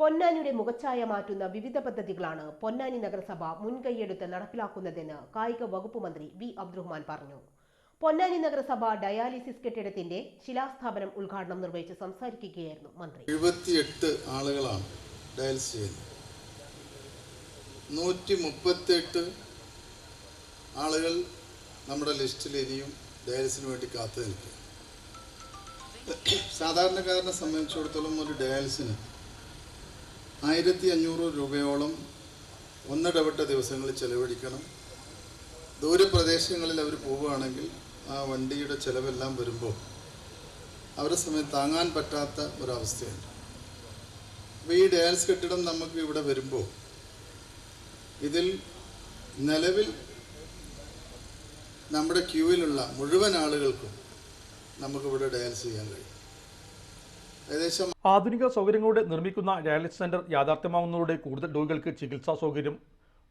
പൊന്നാനിയുടെ മുഖച്ഛായ മാറ്റുന്ന വിവിധ പദ്ധതികളാണ് പൊന്നാനി നഗരസഭ മുൻകൈയെടുത്ത് നടപ്പിലാക്കുന്നതെന്ന് കായിക വകുപ്പ് മന്ത്രി വി അബ്ദുറഹ്മാൻ പറഞ്ഞു. പൊന്നാനി നഗരസഭ ഡയാലിസിസ് കെട്ടിടത്തിന്റെ ശിലാസ്ഥാപനം ഉദ്ഘാടനം നിർവഹിച്ച് സംസാരിക്കുകയായിരുന്നു മന്ത്രി. എഴുപത്തിയെട്ട് ആളുകളാണ് ഡയാലിസിസ് ചെയ്യുന്നത്. നൂറ്റി മുപ്പത്തെട്ട് ആളുകൾ നമ്മുടെ ലിസ്റ്റിൽ ഇനിയും ഡയാലിസിന് വേണ്ടി കാത്തു നിൽക്കുക സാധാരണക്കാരനെ സംബന്ധിച്ചിടത്തോളം ഒരു ഡയാലിസിന് ആയിരത്തി അഞ്ഞൂറ് രൂപയോളം ഒന്നിടവിട്ട ദിവസങ്ങളിൽ ചെലവഴിക്കണം. ദൂരപ്രദേശങ്ങളിൽ അവർ പോവുകയാണെങ്കിൽ ആ വണ്ടിയുടെ ചിലവെല്ലാം വരുമ്പോൾ അവരുടെ സമയം താങ്ങാൻ പറ്റാത്ത ഒരവസ്ഥയുണ്ട്. അപ്പോൾ ഈ ഡയാലിസ് കെട്ടിടം നമുക്ക് ഇവിടെ വരുമ്പോൾ ഇതിൽ നിലവിൽ നമ്മുടെ ക്യൂവിലുള്ള മുഴുവൻ ആളുകൾക്കും നമുക്കിവിടെ ഡയാലിസ് ചെയ്യാൻ കഴിയും. ആധുനിക സൗകര്യങ്ങളോടെ നിർമ്മിക്കുന്ന ഡയാലിസിസ് സെന്റർ യാഥാർത്ഥ്യമാകുന്നതോടെ കൂടുതൽ രോഗികൾക്ക് ചികിത്സാ സൗകര്യം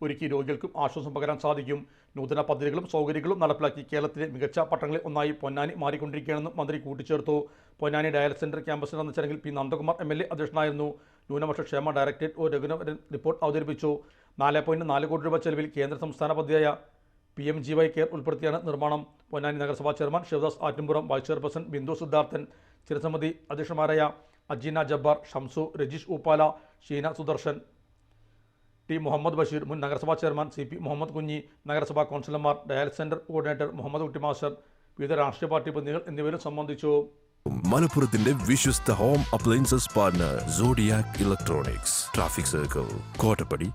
ഒരുക്കി രോഗികൾക്കും ആശ്വാസം പകരാൻ സാധിക്കും. നൂതന പദ്ധതികളും സൗകര്യങ്ങളും നടപ്പിലാക്കി കേരളത്തിലെ മികച്ച പട്ടണങ്ങളിൽ ഒന്നായി പൊന്നാനി മാറിക്കൊണ്ടിരിക്കുകയാണെന്നും മന്ത്രി കൂട്ടിച്ചേർത്തു. പൊന്നാനി ഡയാലിസിസ് സെന്റർ ക്യാമ്പസിൽ നടന്ന ചടങ്ങിൽ P Nandakumar M L A അധ്യക്ഷനായിരുന്നു. ന്യൂനപക്ഷ ക്ഷേമ ഡയറക്ടറേറ്റ് ഒ രഘുനവരൻ റിപ്പോർട്ട് അവതരിപ്പിച്ചു. നാല് പോയിന്റ് നാല് കോടി രൂപ ചെലവിൽ കേന്ദ്ര സംസ്ഥാന പദ്ധതിയായ P M G Y care ഉൾപ്പെടുത്തിയാണ് നിർമ്മാണം. പൊന്നാനി നഗരസഭാ chairman Shivadas Attupuram vice chairperson Bindu Siddharthan സ്ഥിരസമിതി അധ്യക്ഷന്മാരായ അജീന ജബ്ബാർ ഷംസു രജീഷ് ഉപ്പാല ഷീന സുദർശൻ ടി മുഹമ്മദ് ബഷീർ മുൻ നഗരസഭാ chairman C P Muhammad Kunhi നഗരസഭാ കൗൺസിലർമാർ ഡയാലിസ് സെന്റർ കോർഡിനേറ്റർ മുഹമ്മദ് കുട്ടി മാസ്റ്റർ വിവിധ രാഷ്ട്രീയ പാർട്ടി പ്രതിനിധികൾ എന്നിവരും സംബന്ധിച്ചു. മലപ്പുറത്തിന്റെ വിശ്വസ്ത home appliances partner electronics traffic circle Kottappadi